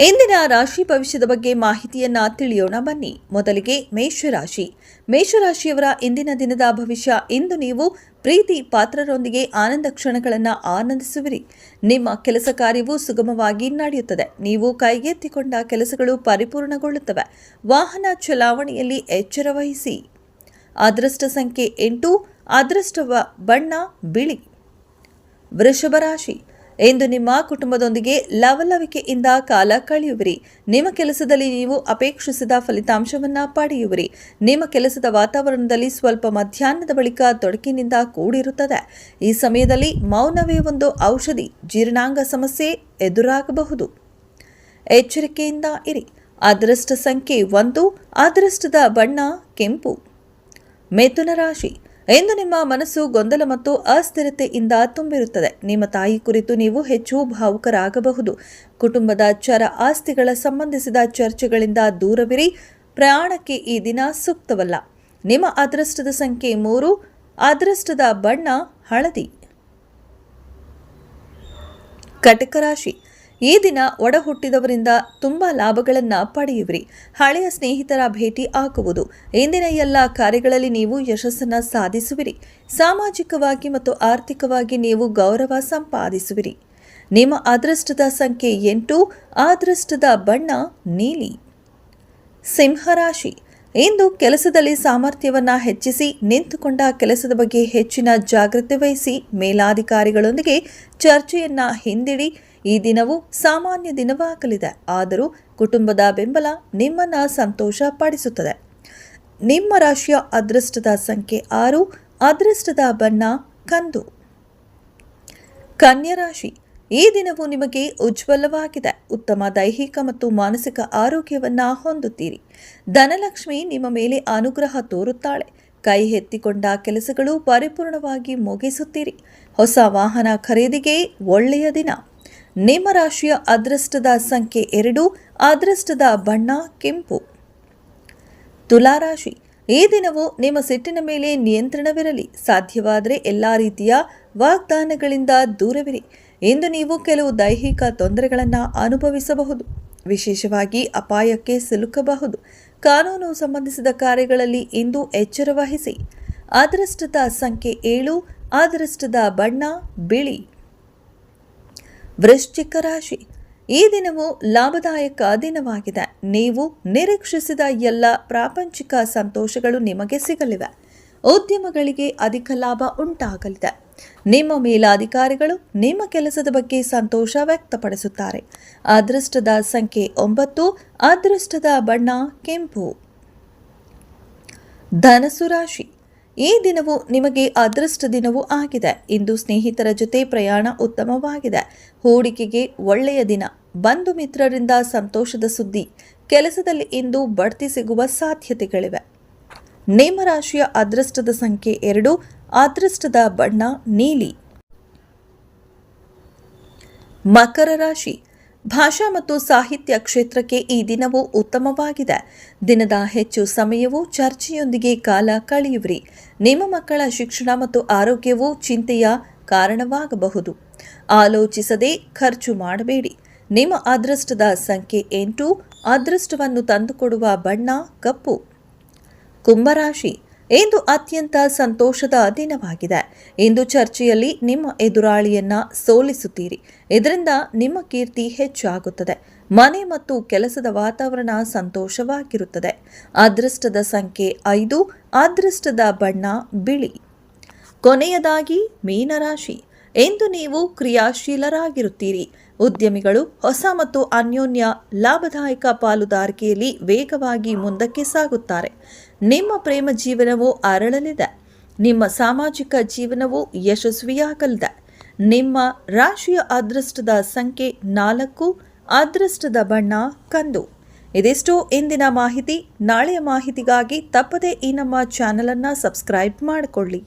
ಇಂದಿನ ರಾಶಿ ಭವಿಷ್ಯದ ಬಗ್ಗೆ ಮಾಹಿತಿಯನ್ನ ತಿಳಿಯೋಣ ಬನ್ನಿ. ಮೊದಲಿಗೆ ಮೇಷರಾಶಿ. ಮೇಷರಾಶಿಯವರ ಇಂದಿನ ದಿನದ ಭವಿಷ್ಯ ಇಂದು ನೀವು ಪ್ರೀತಿ ಪಾತ್ರರೊಂದಿಗೆ ಆನಂದ ಕ್ಷಣಗಳನ್ನು ಆನಂದಿಸುವಿರಿ. ನಿಮ್ಮ ಕೆಲಸ ಕಾರ್ಯವು ಸುಗಮವಾಗಿ ನಡೆಯುತ್ತದೆ. ನೀವು ಕೈಗೆತ್ತಿಕೊಂಡ ಕೆಲಸಗಳು ಪರಿಪೂರ್ಣಗೊಳ್ಳುತ್ತವೆ. ವಾಹನ ಚಲಾವಣೆಯಲ್ಲಿ ಎಚ್ಚರ ವಹಿಸಿ. ಅದೃಷ್ಟ ಸಂಖ್ಯೆ ಎಂಟು, ಅದೃಷ್ಟವ ಬಣ್ಣ ಬಿಳಿ. ವೃಷಭ ರಾಶಿ ಇಂದು ನಿಮ್ಮ ಕುಟುಂಬದೊಂದಿಗೆ ಲವಲವಿಕೆಯಿಂದ ಕಾಲ ಕಳೆಯುವಿರಿ. ನಿಮ್ಮ ಕೆಲಸದಲ್ಲಿ ನೀವು ಅಪೇಕ್ಷಿಸಿದ ಫಲಿತಾಂಶವನ್ನ ಪಡೆಯುವಿರಿ. ನಿಮ್ಮ ಕೆಲಸದ ವಾತಾವರಣದಲ್ಲಿ ಸ್ವಲ್ಪ ಮಧ್ಯಾಹ್ನದ ಬಳಿಕ ತೊಡಕಿನಿಂದ ಕೂಡಿರುತ್ತದೆ. ಈ ಸಮಯದಲ್ಲಿ ಮೌನವೇ ಒಂದು ಔಷಧಿ, ಜೀರ್ಣಾಂಗ ಸಮಸ್ಯೆ ಎದುರಾಗಬಹುದು. ಎಚ್ಚರಿಕೆಯಿಂದ ಇರಿ. ಅದೃಷ್ಟ ಸಂಖ್ಯೆ ಒಂದು, ಅದೃಷ್ಟದ ಬಣ್ಣ ಕೆಂಪು. ಮೇಥುನ ರಾಶಿ. ಇಂದು ನಿಮ್ಮ ಮನಸ್ಸು ಗೊಂದಲ ಮತ್ತು ಅಸ್ಥಿರತೆಯಿಂದ ತುಂಬಿರುತ್ತದೆ. ನಿಮ್ಮ ತಾಯಿ ಕುರಿತು ನೀವು ಹೆಚ್ಚು ಭಾವುಕರಾಗಬಹುದು. ಕುಟುಂಬದ ಚರ ಆಸ್ತಿಗಳ ಸಂಬಂಧಿಸಿದ ಚರ್ಚೆಗಳಿಂದ ದೂರವಿರಿ. ಪ್ರಯಾಣಕ್ಕೆ ಈ ದಿನ ಸೂಕ್ತವಲ್ಲ. ನಿಮ್ಮ ಅದೃಷ್ಟದ ಸಂಖ್ಯೆ ಮೂರು, ಅದೃಷ್ಟದ ಬಣ್ಣ ಹಳದಿ. ಕಟಕ ರಾಶಿ. ಈ ದಿನ ಒಡ ಹುಟ್ಟಿದವರಿಂದ ತುಂಬಾ ಲಾಭಗಳನ್ನು ಪಡೆಯುವಿರಿ. ಹಳೆಯ ಸ್ನೇಹಿತರ ಭೇಟಿ ಹಾಕುವುದು ಇಂದಿನ ಎಲ್ಲ ಕಾರ್ಯಗಳಲ್ಲಿ ನೀವು ಯಶಸ್ಸನ್ನು ಸಾಧಿಸುವಿರಿ. ಸಾಮಾಜಿಕವಾಗಿ ಮತ್ತು ಆರ್ಥಿಕವಾಗಿ ನೀವು ಗೌರವ ಸಂಪಾದಿಸುವಿರಿ. ನಿಮ್ಮ ಅದೃಷ್ಟದ ಸಂಖ್ಯೆ ಎಂಟು, ಅದೃಷ್ಟದ ಬಣ್ಣ ನೀಲಿ. ಸಿಂಹರಾಶಿ. ಇಂದು ಕೆಲಸದಲ್ಲಿ ಸಾಮರ್ಥ್ಯವನ್ನು ಹೆಚ್ಚಿಸಿ, ನಿಂತುಕೊಂಡ ಕೆಲಸದ ಬಗ್ಗೆ ಹೆಚ್ಚಿನ ಜಾಗ್ರತೆ ವಹಿಸಿ ಮೇಲಾಧಿಕಾರಿಗಳೊಂದಿಗೆ ಚರ್ಚೆಯನ್ನ ಹಿಂದಿಡಿ ಈ ದಿನವು ಸಾಮಾನ್ಯ ದಿನವಾಗಲಿದೆ. ಆದರೂ ಕುಟುಂಬದ ಬೆಂಬಲ ನಿಮ್ಮನ್ನ ಸಂತೋಷ ಪಡಿಸುತ್ತದೆ. ನಿಮ್ಮ ರಾಶಿಯ ಅದೃಷ್ಟದ ಸಂಖ್ಯೆ ಆರು, ಅದೃಷ್ಟದ ಬಣ್ಣ ಕಂದು. ಕನ್ಯಾ ರಾಶಿ, ಈ ದಿನವು ನಿಮಗೆ ಉಜ್ವಲವಾಗಿದೆ. ಉತ್ತಮ ದೈಹಿಕ ಮತ್ತು ಮಾನಸಿಕ ಆರೋಗ್ಯವನ್ನು ಹೊಂದುತ್ತೀರಿ. ಧನಲಕ್ಷ್ಮಿ ನಿಮ್ಮ ಮೇಲೆ ಅನುಗ್ರಹ ತೋರುತ್ತಾಳೆ. ಕೈ ಎತ್ತಿಕೊಂಡ ಕೆಲಸಗಳು ಪರಿಪೂರ್ಣವಾಗಿ ಮುಗಿಸುತ್ತೀರಿ. ಹೊಸ ವಾಹನ ಖರೀದಿಗೆ ಒಳ್ಳೆಯ ದಿನ. ನಿಮ್ಮ ರಾಶಿಯ ಅದೃಷ್ಟದ ಸಂಖ್ಯೆ ಎರಡು, ಅದೃಷ್ಟದ ಬಣ್ಣ ಕೆಂಪು. ತುಲಾರಾಶಿ, ಈ ದಿನವು ನಿಮ್ಮ ಸಿಟ್ಟಿನ ಮೇಲೆ ನಿಯಂತ್ರಣವಿರಲಿ. ಸಾಧ್ಯವಾದರೆ ಎಲ್ಲ ರೀತಿಯ ವಾಗ್ದಾನಗಳಿಂದ ದೂರವಿರಿ. ಇಂದು ನೀವು ಕೆಲವು ದೈಹಿಕ ತೊಂದರೆಗಳನ್ನು ಅನುಭವಿಸಬಹುದು. ವಿಶೇಷವಾಗಿ ಅಪಾಯಕ್ಕೆ ಸಿಲುಕಬಹುದು. ಕಾನೂನು ಸಂಬಂಧಿಸಿದ ಕಾರ್ಯಗಳಲ್ಲಿ ಇಂದು ಎಚ್ಚರ ವಹಿಸಿ ಅದೃಷ್ಟದ ಸಂಖ್ಯೆ ಏಳು, ಅದೃಷ್ಟದ ಬಣ್ಣ ಬಿಳಿ. ವೃಶ್ಚಿಕ ರಾಶಿ. ಈ ದಿನವು ಲಾಭದಾಯಕ ದಿನವಾಗಿದೆ. ನೀವು ನಿರೀಕ್ಷಿಸಿದ ಎಲ್ಲ ಪ್ರಾಪಂಚಿಕ ಸಂತೋಷಗಳು ನಿಮಗೆ ಸಿಗಲಿವೆ. ಉದ್ಯಮಗಳಿಗೆ ಅಧಿಕ ಲಾಭ ಉಂಟಾಗಲಿದೆ. ನಿಮ್ಮ ಮೇಲಾಧಿಕಾರಿಗಳು ನಿಮ್ಮ ಕೆಲಸದ ಬಗ್ಗೆ ಸಂತೋಷ ವ್ಯಕ್ತಪಡಿಸುತ್ತಾರೆ. ಅದೃಷ್ಟದ ಸಂಖ್ಯೆ ಒಂಬತ್ತು, ಅದೃಷ್ಟದ ಬಣ್ಣ ಕೆಂಪು. ಧನಸು ರಾಶಿ. ಈ ದಿನವು ನಿಮಗೆ ಅದೃಷ್ಟ ದಿನವೂ ಆಗಿದೆ. ಇಂದು ಸ್ನೇಹಿತರ ಜೊತೆ ಪ್ರಯಾಣ ಉತ್ತಮವಾಗಿದೆ. ಹೂಡಿಕೆಗೆ ಒಳ್ಳೆಯ ದಿನ. ಬಂಧು ಮಿತ್ರರಿಂದ ಸಂತೋಷದ ಸುದ್ದಿ. ಕೆಲಸದಲ್ಲಿ ಇಂದು ಬಡ್ತಿ ಸಿಗುವ ಸಾಧ್ಯತೆಗಳಿವೆ. ನೇಮ ರಾಶಿಯ ಅದೃಷ್ಟದ ಸಂಖ್ಯೆ ಎರಡು. ಅದೃಷ್ಟದ ಬಣ್ಣ ನೀಲಿ. ಮಕರ ರಾಶಿ. ಭಾಷಾ ಮತ್ತು ಸಾಹಿತ್ಯ ಕ್ಷೇತ್ರಕ್ಕೆ ಈ ದಿನವು ಉತ್ತಮವಾಗಿದೆ. ದಿನದ ಹೆಚ್ಚು ಸಮಯವು ಚರ್ಚೆಯೊಂದಿಗೆ ಕಾಲ ಕಳೆಯುವಿರಿ. ನಿಮ್ಮ ಮಕ್ಕಳ ಶಿಕ್ಷಣ ಮತ್ತು ಆರೋಗ್ಯವು ಚಿಂತೆಯ ಕಾರಣವಾಗಬಹುದು. ಆಲೋಚಿಸದೆ ಖರ್ಚು ಮಾಡಬೇಡಿ. ನಿಮ್ಮ ಅದೃಷ್ಟದ ಸಂಖ್ಯೆ ಎಂಟು, ಅದೃಷ್ಟವನ್ನು ತಂದುಕೊಡುವ ಬಣ್ಣ ಕಪ್ಪು. ಕುಂಭರಾಶಿ ಇಂದು ಅತ್ಯಂತ ಸಂತೋಷದ ದಿನವಾಗಿದೆ. ಇಂದು ಚರ್ಚೆಯಲ್ಲಿ ನಿಮ್ಮ ಎದುರಾಳಿಯನ್ನ ಸೋಲಿಸುತ್ತೀರಿ. ಇದರಿಂದ ನಿಮ್ಮ ಕೀರ್ತಿ ಹೆಚ್ಚಾಗುತ್ತದೆ. ಮನೆ ಮತ್ತು ಕೆಲಸದ ವಾತಾವರಣ ಸಂತೋಷವಾಗಿರುತ್ತದೆ. ಅದೃಷ್ಟದ ಸಂಖ್ಯೆ ಐದು, ಅದೃಷ್ಟದ ಬಣ್ಣ ಬಿಳಿ. ಕೊನೆಯದಾಗಿ ಮೀನರಾಶಿ. ಎಂದು ನೀವು ಕ್ರಿಯಾಶೀಲರಾಗಿರುತ್ತೀರಿ. ಉದ್ಯಮಿಗಳು ಹೊಸ ಮತ್ತು ಅನ್ಯೋನ್ಯ ಲಾಭದಾಯಕ ಪಾಲುದಾರಿಕೆಯಲ್ಲಿ ವೇಗವಾಗಿ ಮುಂದಕ್ಕೆ ಸಾಗುತ್ತಾರೆ. ನಿಮ್ಮ ಪ್ರೇಮ ಜೀವನವು ಅರಳಲಿದೆ. ನಿಮ್ಮ ಸಾಮಾಜಿಕ ಜೀವನವು ಯಶಸ್ವಿಯಾಗಲಿದೆ. ನಿಮ್ಮ ರಾಶಿಯ ಅದೃಷ್ಟದ ಸಂಖ್ಯೆ ನಾಲ್ಕು, ಅದೃಷ್ಟದ ಬಣ್ಣ ಕಂದು. ಇದಿಷ್ಟು ಇಂದಿನ ಮಾಹಿತಿ. ನಾಳೆಯ ಮಾಹಿತಿಗಾಗಿ ತಪ್ಪದೇ ಈ ನಮ್ಮ ಚಾನಲನ್ನು ಸಬ್ಸ್ಕ್ರೈಬ್ ಮಾಡಿಕೊಳ್ಳಿ.